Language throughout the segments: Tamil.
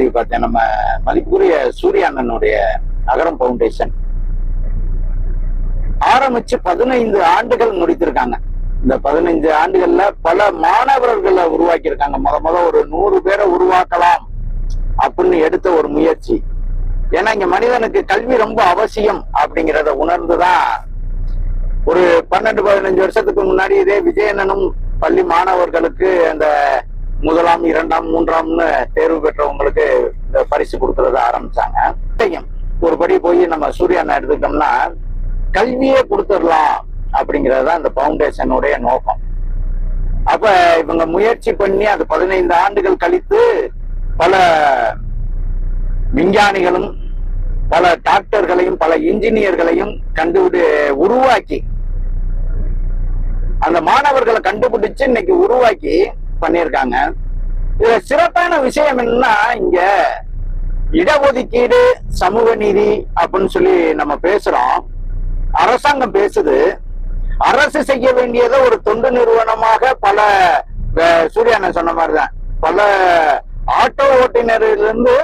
பதிவு பார்த்தேன். நம்ம மதிப்புக்குரிய சூரிய அண்ணனுடைய அகரம் பவுண்டேஷன் ஆரம்பிச்சு பதினைந்து ஆண்டுகள் முடித்திருக்காங்க. இந்த பதினைந்து ஆண்டுகள்ல பல மாணவர்களை உருவாக்கி இருக்காங்க முத முத ஒரு நூறு பேரை உருவாக்கலாம் அப்படின்னு எடுத்த ஒரு முயற்சி. ஏன்னா இங்க மனிதனுக்கு கல்வி ரொம்ப அவசியம் அப்படிங்கிறத உணர்ந்துதான் ஒரு பன்னெண்டு பதினஞ்சு வருஷத்துக்கு முன்னாடி இதே விஜயனனும் பள்ளி மாணவர்களுக்கு அந்த இரண்டாம் மூன்றாம்னு தேர்வு பெற்றவங்களுக்கு இந்த பரிசு கொடுக்கறத ஆரம்பிச்சாங்க. ஒரு படி போய் நம்ம சூர்யாண்ணா எடுத்துக்கிட்டோம்னா கல்வியே கொடுத்துடலாம் அப்படிங்கறதுதான் இந்த பவுண்டேஷனுடைய நோக்கம். அப்ப இவங்க முயற்சி பண்ணி அது பதினைந்து ஆண்டுகள் கழித்து பல விஞ்ஞானிகளும் பல டாக்டர்களையும் பல இன்ஜினியர்களையும் கண்டுபிடி உருவாக்கி அந்த மாணவர்களை கண்டுபிடிச்சு இன்னைக்கு உருவாக்கி பண்ணியிருக்காங்க. இதுல சிறப்பான விஷயம் என்னன்னா இங்க இடஒதுக்கீடு சமூக நீதி அப்படின்னு சொல்லி நம்ம பேசுறோம். அரசாங்கம் பேசுது. அரசு செய்ய வேண்டியதை ஒரு தொண்டு நிறுவனமாக பல அஹ், சொன்ன மாதிரிதான். பல ஆட்டோ ஓட்டுநரிலிருந்து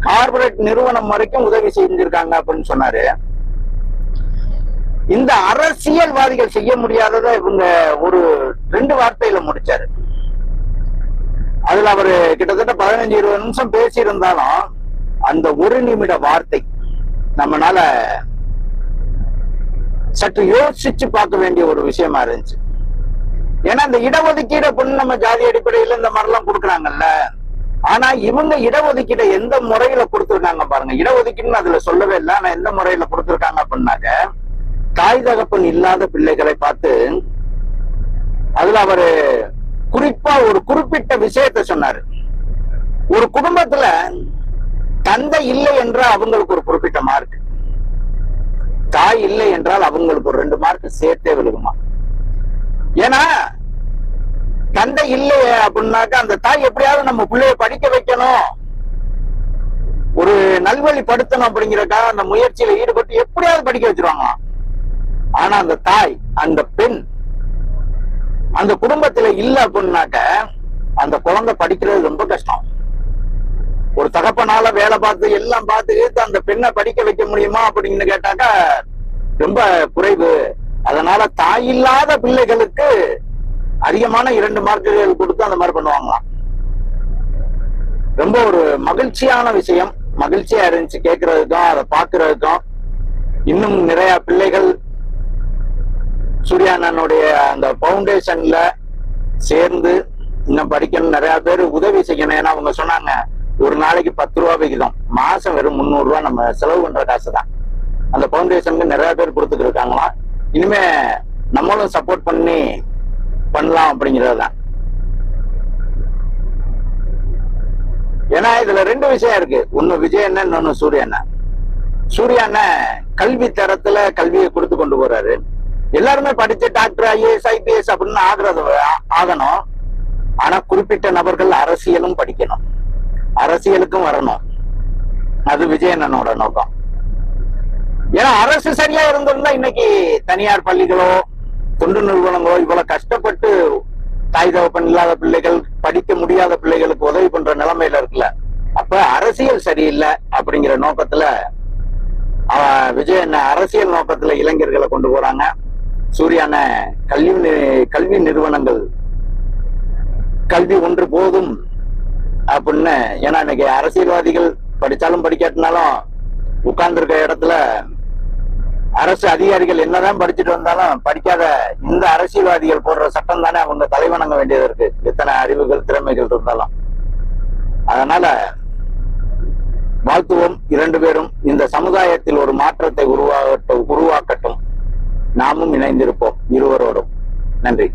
கார்பரேட் நிறுவனம் வரைக்கும் உதவி செஞ்சிருக்காங்க அப்படின்னு சொன்னாரு. இந்த அரசியல்வாதிகள் செய்ய முடியாததை இவங்க ஒரு ரெண்டு வார்த்தையில முடிச்சாரு. அதுல அவரு கிட்டத்தட்ட பதினஞ்சு இருபது நிமிஷம் பேசியிருந்தாலும் அந்த ஒரு நிமிட வார்த்தை நம்மனால சற்று யோசிச்சு பார்க்க வேண்டிய ஒரு விஷயமா இருந்துச்சு. ஏன்னா இந்த இடஒதுக்கீடு அப்படின்னு நம்ம ஜாதி அடிப்படையில இந்த மாதிரிலாம் கொடுக்குறாங்கல்ல. ஆனா இவங்க இடஒதுக்கீடை எந்த முறையில கொடுத்துருக்காங்க பாருங்க. இடஒதுக்கீடுன்னு அதுல சொல்லவே இல்லை. ஆனா எந்த முறையில கொடுத்துருக்காங்க அப்படின்னாக்க தாய் தகப்பன் இல்லாத பிள்ளைகளை பார்த்து அதுல அவரு குறிப்பா ஒரு குறிப்பிட்ட விஷயத்தை சொன்னாரு. ஒரு குடும்பத்துல தந்தை இல்லை என்றால் அவங்களுக்கு ஒரு குறிப்பிட்ட மார்க் தாய் இல்லை என்றால் அவங்களுக்கு ஒரு ரெண்டு மார்க் சேர்த்தே விழுகுமா? ஏன்னா தந்தை இல்லை அப்படின்னாக்கா அந்த தாய் எப்படியாவது நம்ம பிள்ளைய படிக்க வைக்கணும். ஒரு நல்வழிப்படுத்தணும் அப்படிங்கறக்காக அந்த முயற்சியில ஈடுபட்டு எப்படியாவது படிக்க வச்சிருவாங்களாம். ஆனா அந்த தாய் அந்த பெண் அந்த குடும்பத்துல இல்ல அப்படின்னாக்க அந்த குழந்தை படிக்கிறது ரொம்ப கஷ்டம். ஒரு தகப்பனால வேலை பார்த்து எல்லாம் பார்த்து அந்த பெண்ணை படிக்க வைக்க முடியுமா அப்படின்னு கேட்டாக்கா ரொம்ப குறைவு. அதனால தாய் இல்லாத பிள்ளைகளுக்கு அதிகமான இரண்டு மார்க்குகள் கொடுத்து அந்த மாதிரி பண்ணுவாங்களாம். ரொம்ப ஒரு மகிழ்ச்சியான விஷயம். மகிழ்ச்சியா இருந்துச்சு கேட்கறதுக்கும் அதை பாக்குறதுக்கும் இன்னும் நிறைய பிள்ளைகள் சூர்யானனுடைய அந்த பவுண்டேஷன்ல சேர்ந்து இன்னும் படிக்கணும். நிறைய பேர் உதவி செய்யணும். ஏன்னா அவங்க சொன்னாங்க ஒரு நாளைக்கு பத்து ரூபா விகிதம். மாசம் வெறும் முந்நூறு ரூபா நம்ம செலவு பண்ற காசு தான் அந்த பவுண்டேஷனுக்கு நிறைய பேர் கொடுத்துட்டு இருக்காங்களாம் இனிமே நம்மளும் சப்போர்ட் பண்ணி பண்ணலாம் அப்படிங்கிறது தான் ஏன்னா இதுல ரெண்டு விஷயம் இருக்கு. ஒன்னு விஜய் என்ன இன்னொன்னு சூரிய அண்ணன். சூர்யா அண்ணன் கல்வி தரத்துல கல்வியை கொடுத்து கொண்டு போறாரு. எல்லாருமே படிச்சு டாக்டர் ஐஏஎஸ் ஐபிஎஸ் அப்படின்னு ஆகிறது ஆகணும். ஆனா குறிப்பிட்ட நபர்கள் அரசியலும் படிக்கணும். அரசியலுக்கும் வரணும். அது விஜயனனோட நோக்கம். ஏன்னா அரசு சரியா இருந்திருந்தா இன்னைக்கு தனியார் பள்ளிகளோ தொண்டு நிறுவனங்களோ இவ்வளவு கஷ்டப்பட்டு தாய் தகப்பன் இல்லாத பிள்ளைகள் படிக்க முடியாத பிள்ளைகளுக்கு உதவி பண்ற நிலைமையில இருக்குல்ல. அப்ப அரசியல் சரியில்லை அப்படிங்கிற நோக்கத்துல விஜய் அண்ணன் அரசியல் நோக்கத்துல இளைஞர்களை கொண்டு போறாங்க. சூரியான கல்வி கல்வி நிறுவனங்கள். கல்வி ஒன்று போதும் அப்படின்னு ஏன்னா இன்னைக்கு அரசியல்வாதிகள் படிச்சாலும் படிக்காட்டினாலும் உட்கார்ந்துருக்க இடத்துல அரசு அதிகாரிகள் என்னதான் படிச்சுட்டு வந்தாலும் படிக்காத இந்த அரசியல்வாதிகள் போடுற சட்டம் தானே அவங்க தலைவணங்க வேண்டியது இருக்கு. எத்தனை அறிவுகள் திறமைகள் இருந்தாலும். அதனால வாழ்த்துவோம் இரண்டு பேரும். இந்த சமுதாயத்தில் ஒரு மாற்றத்தை உருவாகட்டும் உருவாக்கட்டும். நாமும் இணைந்திருப்போம் இருவரோடும். நன்றி.